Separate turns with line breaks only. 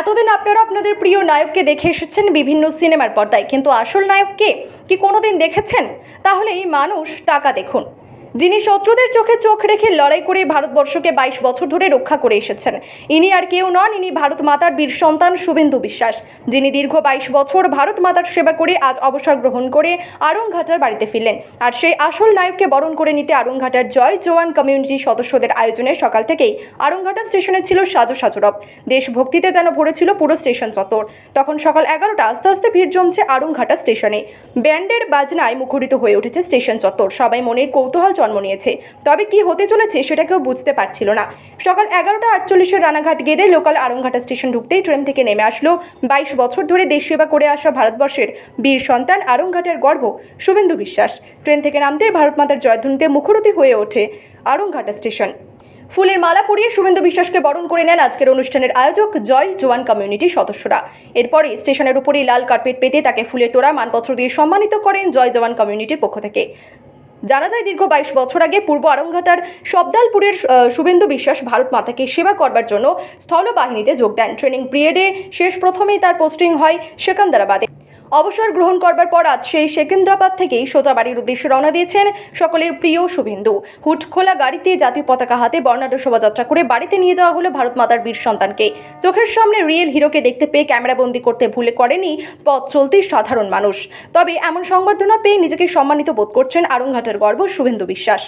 এতদিন আপনারা আপনাদের প্রিয় নায়ককে দেখে এসেছেন বিভিন্ন সিনেমার পর্দায়, কিন্তু আসল নায়ককে কি কোনোদিন দেখেছেন? তাহলে এই মানুষ টাকা দেখুন। যিনি শত্রুদের চোখে চোখ রেখে লড়াই করে ভারতবর্ষকে বাইশ বছর ধরে রক্ষা করে এসেছেন। ইনি আর কেউ নন, ইনি ভারত মাতার বীর সন্তান শুভেন্দু বিশ্বাস। যিনি দীর্ঘ বাইশ বছর ভারত মাতার সেবা করে আজ অবসর গ্রহণ করে আরংঘাটার বাড়িতে ফিরলেন। আর সেই আসল নায়ককে বরণ করে নিতে আরংঘাটার জয় জওয়ান কমিউনিটি সদস্যদের আয়োজনে সকাল থেকেই আরংঘাটা স্টেশনে ছিল সাজো সাজরব। দেশভক্তিতে যেন ভরেছিল পুরো স্টেশন চত্বর। তখন সকাল এগারোটা আস্তে আস্তে ভিড় জমছে আরংঘাটা স্টেশনে। ব্যান্ডের বাজনায় মুখরিত হয়ে উঠেছে স্টেশন চত্বর। সবাই মনের কৌতূহল জন্ম নিয়েছে। তবে কি হতে চলেছে সেটা কেউ বুঝতে পারছিল না। সকাল এগারোটা আটচল্লিশে রানাঘাট গেদে লোকাল আরংঘাটা স্টেশন ঢুকতেই ট্রেন থেকে নেমে আসলো। বাইশ বছর ধরে দেশ সেবা করে আসা ভারতবর্ষের বীর সন্তান আরংঘাটের গর্ব শুভেন্দু বিশ্বাস। ট্রেন থেকে নামতেই ভারত মাতার জয়ধ্বনিতে মুখরতি হয়ে ওঠে আরংঘাটা স্টেশন। ফুলের মালা পরিয়ে শুভেন্দু বিশ্বাসকে বরণ করে নেন আজকের অনুষ্ঠানের আয়োজক জয় জওয়ান কমিউনিটির সদস্যরা। এরপরে স্টেশনের উপরেই লাল কার্পেট পেতে তাকে ফুলের তোড়া, মানপত্র দিয়ে সম্মানিত করেন জয় জওয়ান কমিউনিটির পক্ষ থেকে। জানা যায় দীর্ঘ বাইশ বছর আগে পূর্ব আরংঘাটার সবদালপুরের শুভেন্দু বিশ্বাস ভারত মাতাকে সেবা করবার জন্য স্থলবাহিনীতে যোগ দেন। ট্রেনিং পিরিয়ডে শেষ প্রথমেই তার পোস্টিং হয় সেকান্দারাবাদে। অবসর গ্রহণ করবার পর আজ সেই সেকেন্দ্রাবাদ থেকেই সোজা বাড়ির উদ্দেশ্যে রওনা দিয়েছেন সকলের প্রিয় শুভেন্দু। হুট খোলা গাড়িতে জাতীয় পতাকা হাতে বর্ণাঢ্য শোভাযাত্রা করে বাড়িতে নিয়ে যাওয়া হলো ভারত মাতার বীর সন্তানকে। চোখের সামনে রিয়েল হিরোকে দেখতে পেয়ে ক্যামেরাবন্দি করতে ভুলে করেনি পথ চলতি সাধারণ মানুষ। তবে এমন সংবর্ধনা পেয়ে নিজেকে সম্মানিত বোধ করছেন আরংঘাটের গর্ব শুভেন্দু বিশ্বাস।